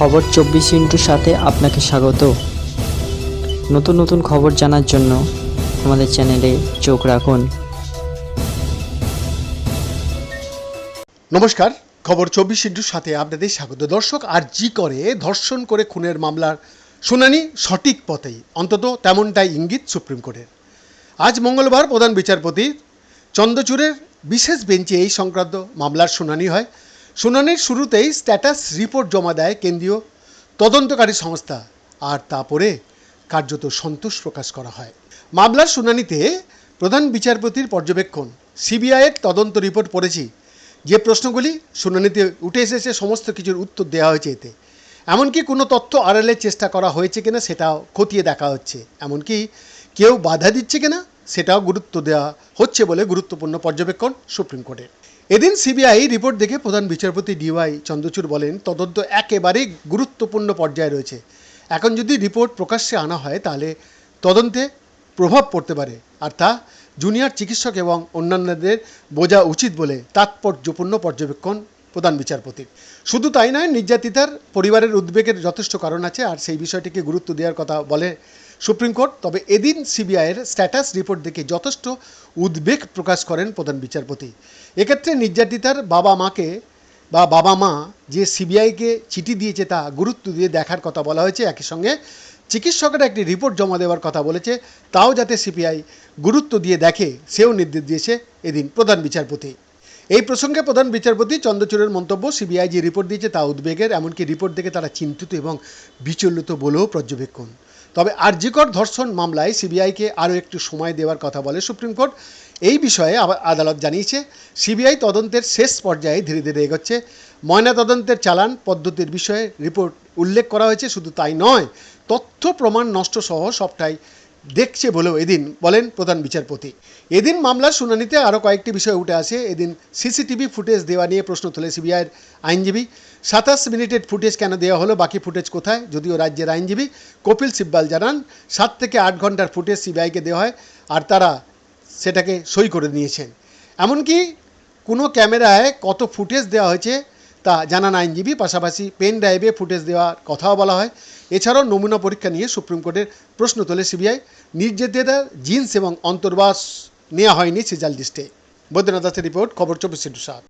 খবর চব্বিশ ইন্টুর সাথে আপনাকে স্বাগত। নতুন নতুন খবর জানার জন্য আমাদের চ্যানেলে চোখ রাখুন। নমস্কার, খবর চব্বিশ ইন্টুর সাথে আপনাদের স্বাগত। দর্শক আর জি করে ধর্ষণ করে খুনের মামলার শুনানি সঠিক পথেই, অন্তত তেমনটাই ইঙ্গিত সুপ্রিম কোর্টের। আজ মঙ্গলবার প্রধান বিচারপতি চন্দ্রচূড়ের বিশেষ বেঞ্চে এই সংক্রান্ত মামলার শুনানি হয়। শুনানির শুরুতেই স্ট্যাটাস রিপোর্ট জমা দেয় কেন্দ্রীয় তদন্তকারী সংস্থা, আর তা পরে কার্যত সন্তোষ প্রকাশ করা হয়। মামলার শুনানিতে প্রধান বিচারপতির পর্যবেক্ষণ সিবিআইয়ের তদন্ত রিপোর্ট পড়েছি। যে প্রশ্নগুলি শুনানিতে উঠে এসেছে, সমস্ত কিছুর উত্তর দেওয়া হয়েছে এতে। এমনকি কোনো তথ্য আড়ালের চেষ্টা করা হয়েছে কিনা সেটাও খতিয়ে দেখা হচ্ছে। এমনকি কেউ বাধা দিচ্ছে কিনা সেটাও গুরুত্ব দেওয়া হচ্ছে বলে গুরুত্বপূর্ণ পর্যবেক্ষণ সুপ্রিম কোর্টের এদিন সিবিআই রিপোর্ট দেখে প্রধান বিচারপতি ডিওয়াই চন্দ্রচূড় বলেন, তদন্ত একেবারেই গুরুত্বপূর্ণ পর্যায়ে রয়েছে। এখন যদি রিপোর্ট প্রকাশ্যে আনা হয়, তাহলে তদন্তে প্রভাব পড়তে পারে। আর তা জুনিয়র চিকিৎসক এবং অন্যান্যদের বোঝা উচিত বলে তাৎপর্যপূর্ণ পর্যবেক্ষণ প্রধান বিচারপতির শুধু তাই নয়, নির্যাতিতার পরিবারের উদ্বেগের যথেষ্ট কারণ আছে, আর সেই বিষয়টিকে গুরুত্ব দেওয়ার কথা বলে সুপ্রিম কোর্ট তবে এদিন সিবিআইয়ের স্ট্যাটাস রিপোর্ট দেখে যথেষ্ট উদ্বেগ প্রকাশ করেন প্রধান বিচারপতি। এক্ষেত্রে নির্যাতিতার বাবা মাকে বা বাবা মা যে সিবিআইকে চিঠি দিয়েছে তা গুরুত্ব দিয়ে দেখার কথা বলা হয়েছে। একই সঙ্গে চিকিৎসকেরা একটি রিপোর্ট জমা দেওয়ার কথা বলেছে, তাও যাতে সিপিআই গুরুত্ব দিয়ে দেখে, সেও নির্দেশ দিয়েছে এদিন প্রধান বিচারপতি। এই প্রসঙ্গে প্রধান বিচারপতি চন্দ্রচূড়ের মন্তব্য, সিবিআই যে রিপোর্ট দিয়েছে তা উদ্বেগের, এমনকি রিপোর্ট দেখে তারা চিন্তিত এবং বিচলিত বলেও পর্যবেক্ষণ। তবে আরজিকর ধর্ষণ মামলায় সিবিআইকে আরও একটু সময় দেওয়ার কথা বলে সুপ্রিম কোর্ট। এই বিষয়ে আদালত জানিয়েছে, সিবিআই তদন্তের শেষ পর্যায়ে ধীরে ধীরে এগোচ্ছে। ময়নাতদন্তের চালান পদ্ধতির বিষয়ে রিপোর্ট উল্লেখ করা হয়েছে, শুধু তাই নয়, তথ্য প্রমাণ নষ্ট সহ সবটাই দেখছে বলেও এদিন বলেন প্রধান বিচারপতি। এদিন মামলার শুনানিতে আরও কয়েকটি বিষয় উঠে আসে। এদিন সিসিটিভি ফুটেজ দেওয়া নিয়ে প্রশ্ন তোলে সিবিআইয়ের আইনজীবী। সাতাশ মিনিটের ফুটেজ কেন দেওয়া হলো, বাকি ফুটেজ কোথায়? যদিও রাজ্যের আইনজীবী কপিল সিব্বাল জানান, সাত থেকে আট ঘণ্টার ফুটেজ সিবিআইকে দেওয়া হয় আর তারা সেটাকে সই করে নিয়েছেন। এমনকি কোনো ক্যামেরায় কত ফুটেজ দেওয়া হয়েছে তা জানান আইনজীবী। পাশাপাশি পেন ড্রাইভে ফুটেজ দেওয়ার কথাও বলা হয়। এছাড়াও নমুনা পরীক্ষা নিয়ে সুপ্রিম কোর্টের প্রশ্ন তোলে সিবিআই। নির্যাতিতার জিন্স এবং অন্তর্বাস নেওয়া হয়নি সিজাল ডিস্টে বৈদ্যনাথ দাসের রিপোর্ট, খবর চব্বিশ সাত।